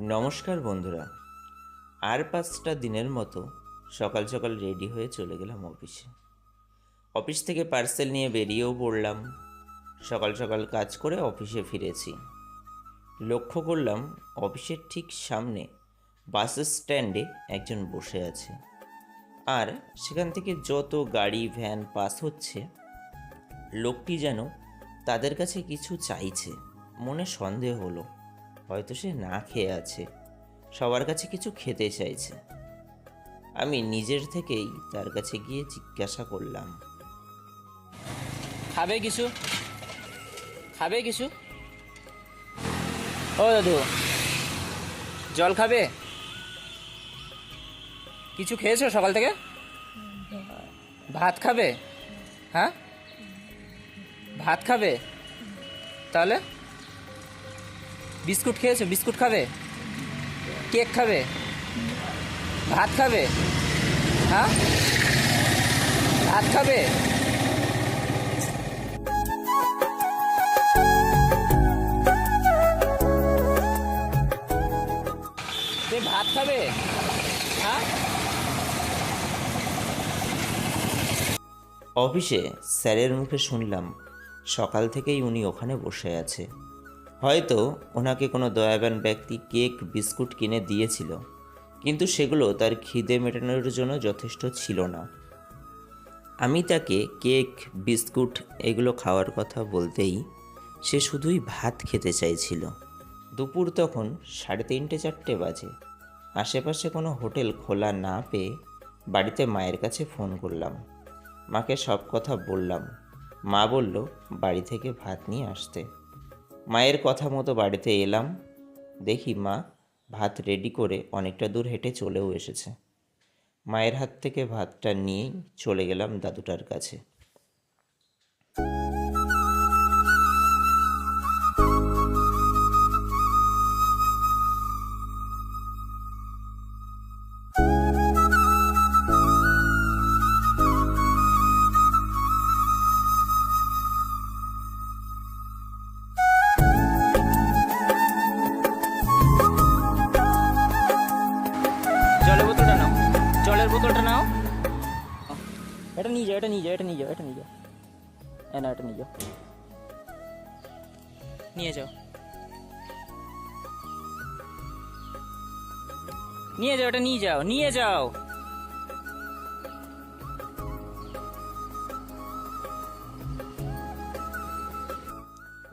নমস্কার বন্ধুরা। আর পাঁচটা দিনের মতো সকাল সকাল রেডি হয়ে চলে গেলাম অফিসে। অফিস থেকে পার্সেল নিয়ে বেরিয়েও পড়লাম। সকাল সকাল কাজ করে অফিসে ফিরেছি। লক্ষ্য করলাম অফিসের ঠিক সামনে বাস স্ট্যান্ডে একজন বসে আছে। আর সেখান থেকে যত গাড়ি, ভ্যান পাস হচ্ছে, লোকটি যেন তাদের কাছে কিছু চাইছে। মনে সন্দেহ হলো। হয়তো সে না খেয়ে আছে। সবার কাছে কিছু খেতে চাইছে। আমি নিজের থেকেই তার কাছে গিয়ে জিজ্ঞাসা করলাম। খাবে কিছু? খাবে কিছু? ও দাদু, জল খাবে? কিছু খেয়েছো সকাল থেকে? ভাত খাবে? হ্যাঁ? ভাত খাবে? তাহলে? বিস্কুট খেয়েছো? বিস্কুট খাবে? কেক খাবে? ভাত খাবে? হ্যাঁ? ভাত খাবে? ভাত খাবে? হ্যাঁ? অফিসে স্যারের মুখে শুনলাম, সকাল থেকেই উনি ওখানে বসে আছে। হয়তো ওনাকে কোনো দয়াবান ব্যক্তি কেক, বিস্কুট কিনে দিয়েছিল, কিন্তু সেগুলো তার খিদে মেটানোর জন্য যথেষ্ট ছিল না। আমি তাকে কেক, বিস্কুট এগুলো খাওয়ার কথা বলতেই সে শুধুই ভাত খেতে চাইছিল। দুপুর তখন সাড়ে তিনটে চারটে বাজে। আশেপাশে কোনো হোটেল খোলা না পেয়ে বাড়িতে মায়ের কাছে ফোন করলাম। মাকে সব কথা বললাম। মা বলল, বাড়ি থেকে ভাত নিয়ে আসতে। মায়ের কথা মতো বাড়িতে এলাম। দেখি মা ভাত রেডি করে অনেকটা দূর হেঁটে চলেও এসেছে। মায়ের হাত থেকে ভাতটা নিয়েই চলে গেলাম দাদুটার কাছে। জলের বোতলটা নাও। এটা নিয়ে যাও, এটা নিয়ে যাও, এটা নিয়ে যাও, এটা নিয়ে যাও। এ না এটা নিয়ে যাও। নিয়ে যাও। নিয়ে যাও, এটা নিয়ে যাও নিয়ে যাও।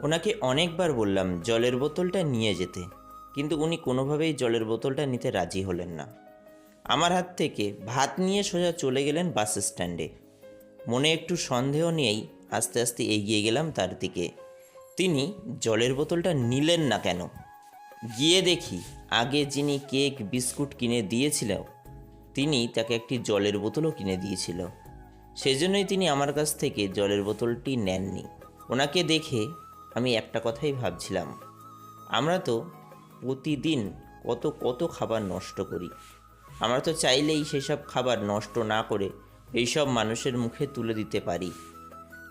ওনাকে অনেকবার বললাম জলের বোতলটা নিয়ে যেতে, কিন্তু উনি কোনোভাবেই জলের বোতলটা নিতে রাজি হলেন না। আমার হাত থেকে ভাত নিয়ে সোজা চলে গেলেন বাস স্ট্যান্ডে। মনে একটু সন্দেহ নিয়েই আস্তে আস্তে এগিয়ে গেলাম তার দিকে। তিনি জলের বোতলটা নিলেন না কেন? গিয়ে দেখি আগে যিনি কেক, বিস্কুট কিনে দিয়েছিল, তিনি তাকে একটি জলের বোতলও কিনে দিয়েছিল। সেজন্যই তিনি আমার কাছ থেকে জলের বোতলটি নেননি। ওনাকে দেখে আমি একটা কথাই ভাবছিলাম। আমরা তো প্রতিদিন কত কত খাবার নষ্ট করি। আমরা তো চাইলেই সেসব খাবার নষ্ট না করে এইসব মানুষের মুখে তুলে দিতে পারি।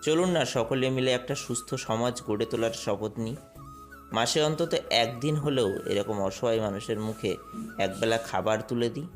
চলুন না সকলে মিলে একটা সুস্থ সমাজ গড়ে তোলার শপথ নিই। মাসে অন্তত একদিন হলেও এরকম অসহায় মানুষের মুখে একবেলা খাবার তুলে দিই।